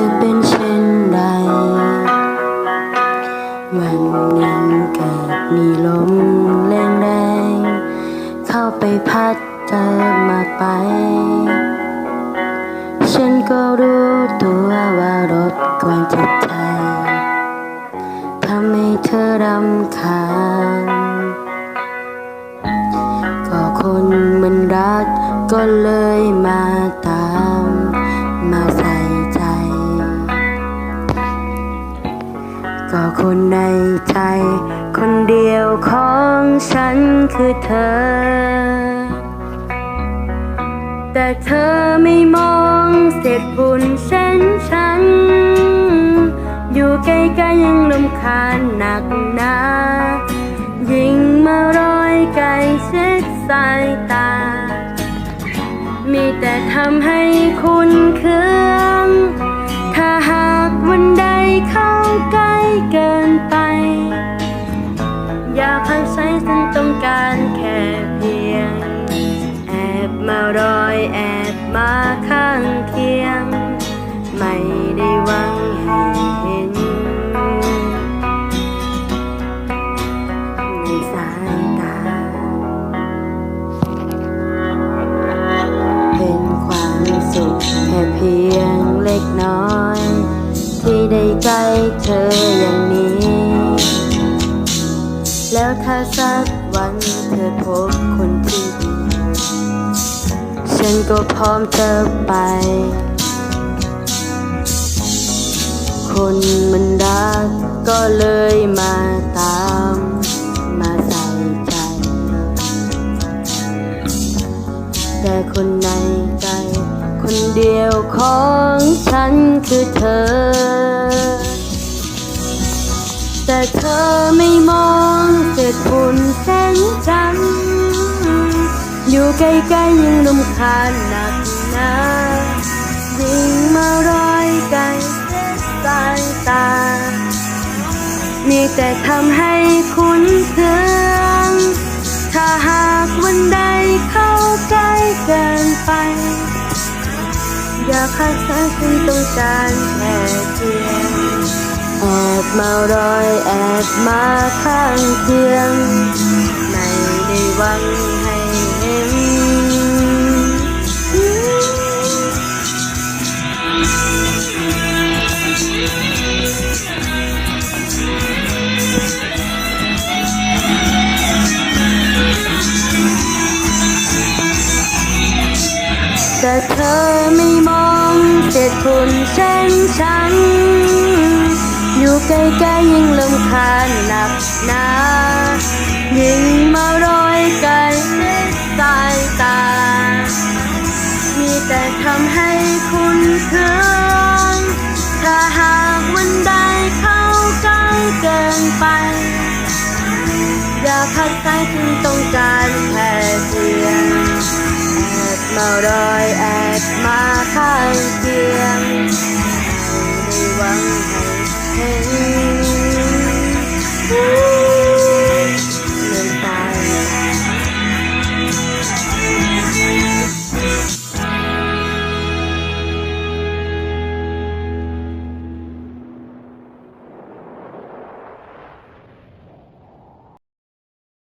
จะเป็นเช่นไร วันนึ่งเกิดมีลมแรงแรงเข้าไปพัดเธอมาไป ฉันก็รู้ตัวว่ารบกวนจิตเธทำให้เธอรำคาญก็คนมันรักก็เลยมาตา คนในใจ คนเดียวของฉันคือเธอ แต่เธอไม่มองเศษบุญเช่นฉัน อยู่ใกล้ๆยังลำคาญหนักหนายิ่งมารอยไกลเช็ดสายตา มีแต่ทำให้คุณคือ มารอยแอบมาข้างเคียง ไม่ได้หวังให้เห็น ในสายตา เป็นความสุขแค่เพียงเล็กน้อย ที่ได้ใกล้เธออย่างนี้ แล้วถ้าสักวันเธอพบคนที่ดี ฉันก็พร้อมเธอไป คนมันรักก็เลยมาตาม มาใส่ใจ แต่คนในใจ คนเดียวของฉันคือเธอ แต่เธอไม่มองเศษฝุ่นแสงจันทร์ ใกล้ๆยังรำคาญหนักหนายิ่งมารอยไกลเส้นสายตา มีแต่ทำให้คุณเคืองถ้าหากวันใดเข้าใกล้เกินไป อย่ากให้ฉันฉันต้องการแค่เพียงแอบมารอยแอบมาข้างเคียงไม่ได้หวังให้เห็น แต่เธอไม่มองเศษคุณเช่นฉัน อยู่ใกล้ๆยิ่งลำคาญหนักหนายิ่งมารอยไกลเส้นสายตา มีแต่ทำให้ จากภาคใต้จึงต้องการแค่เพียงแอบมารอยแอบมาข้างเคียงไม่หวังให้เห็น